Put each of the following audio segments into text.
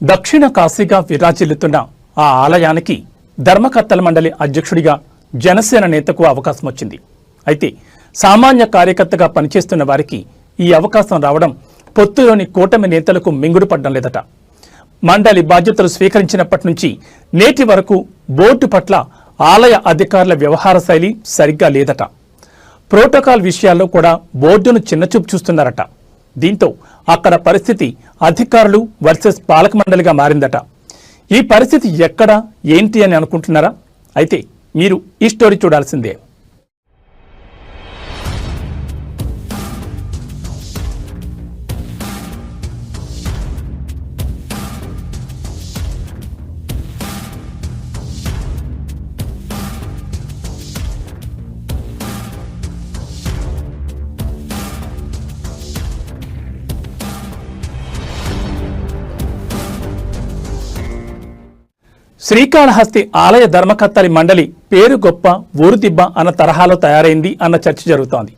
దక్షిణ కాశీగా విరాజిల్లుతున్న ఆ ఆలయానికి ధర్మకర్తల మండలి అధ్యక్షుడిగా జనసేన నేతకు అవకాశం వచ్చింది. అయితే సామాన్య కార్యకర్తగా పనిచేస్తున్న వారికి ఈ అవకాశం రావడం పొత్తులోని కూటమి నేతలకు మింగుడు పడ్డం లేదట. మండలి బాధ్యతలు స్వీకరించినప్పటి నుంచి నేటి వరకు బోర్డు పట్ల ఆలయ అధికారుల వ్యవహార శైలి సరిగ్గా లేదట. ప్రోటోకాల్ విషయాల్లో కూడా బోర్డును చిన్నచూపు చూస్తున్నారట. దీంతో అక్కడ పరిస్థితి అధికారులు వర్సెస్ పాలక మండలిగా మారిందట. ఈ పరిస్థితి ఎక్కడ ఏంటి అని అనుకుంటున్నారా? అయితే మీరు ఈ స్టోరీ చూడాల్సిందే. శ్రీకాళహస్తి ఆలయ ధర్మకర్తలి మండలి పేరు గొప్ప ఊరు దిబ్బ అన్న తరహాలో తయారైంది అన్న చర్చ జరుగుతోంది.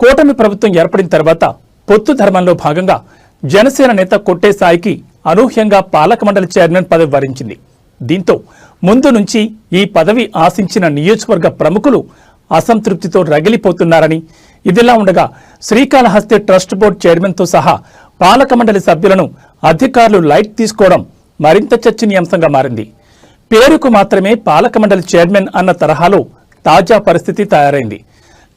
కూటమి ప్రభుత్వం ఏర్పడిన తర్వాత పొత్తు ధర్మంలో భాగంగా జనసేన నేత కొట్టే సాయికి అనూహ్యంగా పాలక మండలి చైర్మన్ పదవి వరించింది. దీంతో ముందు నుంచి ఈ పదవి ఆశించిన నియోజకవర్గ ప్రముఖులు అసంతృప్తితో రగిలిపోతున్నారని ఇదిలా ఉండగా శ్రీకాళహస్తి ట్రస్ట్ బోర్డు చైర్మన్తో సహా పాలక మండలి సభ్యులను అధికారులు లైట్ తీసుకోవడం మరింత చర్చనీయాంశంగా మారింది. పేరుకు మాత్రమే పాలక మండలి చైర్మన్ అన్న తరహాలో తాజా పరిస్థితి తయారైంది.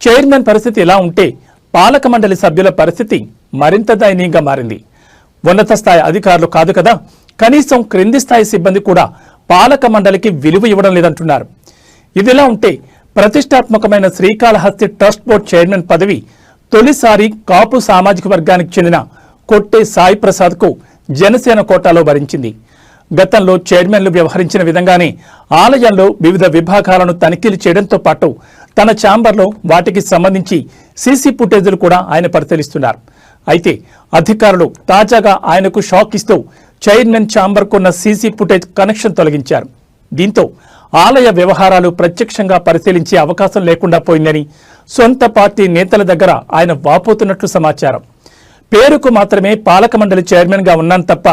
చైర్మన్ పరిస్థితి ఇలా ఉంటే పాలక మండలి సభ్యుల పరిస్థితి మరింత దయనీయంగా మారింది. ఉన్నత స్థాయి అధికారులు కాదు కదా కనీసం క్రింది స్థాయి సిబ్బంది కూడా పాలక మండలికి విలువ ఇవ్వడం లేదంటున్నారు. ఇదిలా ఉంటే ప్రతిష్టాత్మకమైన శ్రీకాళహస్తి ట్రస్ట్ బోర్డు చైర్మన్ పదవి తొలిసారి కాపు సామాజిక వర్గానికి చెందిన కొట్టే సాయి ప్రసాద్కు జనసేన కోటాలో భరించింది. గతంలో చైర్మన్లు వ్యవహరించిన విధంగానే ఆలయంలో వివిధ విభాగాలను తనిఖీలు చేయడంతో పాటు తన ఛాంబర్లో వాటికి సంబంధించి సీసీ ఫుటేజీలు కూడా ఆయన పరిశీలిస్తున్నారు. అయితే అధికారులు తాజాగా ఆయనకు షాక్ ఇస్తూ చైర్మన్ ఛాంబర్కున్న సీసీ ఫుటేజ్ కనెక్షన్ తొలగించారు. దీంతో ఆలయ వ్యవహారాలు ప్రత్యక్షంగా పరిశీలించే అవకాశం లేకుండా పోయిందని సొంత పార్టీ నేతల దగ్గర ఆయన వాపోతున్నట్లు సమాచారం. పేరుకు మాత్రమే పాలక మండలి చైర్మన్గా ఉన్నాను తప్ప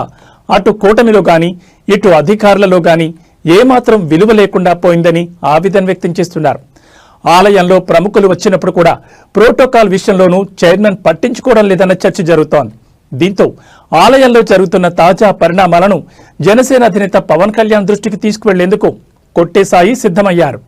అటు కూటమిలో గాని ఇటు అధికారులలో గాని ఏమాత్రం విలువ లేకుండా పోయిందని ఆవేదన వ్యక్తం చేస్తున్నారు. ఆలయంలో ప్రముఖులు వచ్చినప్పుడు కూడా ప్రోటోకాల్ విషయంలోనూ చైర్మన్ పట్టించుకోవడం లేదన్న చర్చ జరుగుతోంది. దీంతో ఆలయంలో జరుగుతున్న తాజా పరిణామాలను జనసేన అధినేత పవన్ కళ్యాణ్ దృష్టికి తీసుకువెళ్ళేందుకు కొట్టేసాయి సిద్ధమయ్యారు.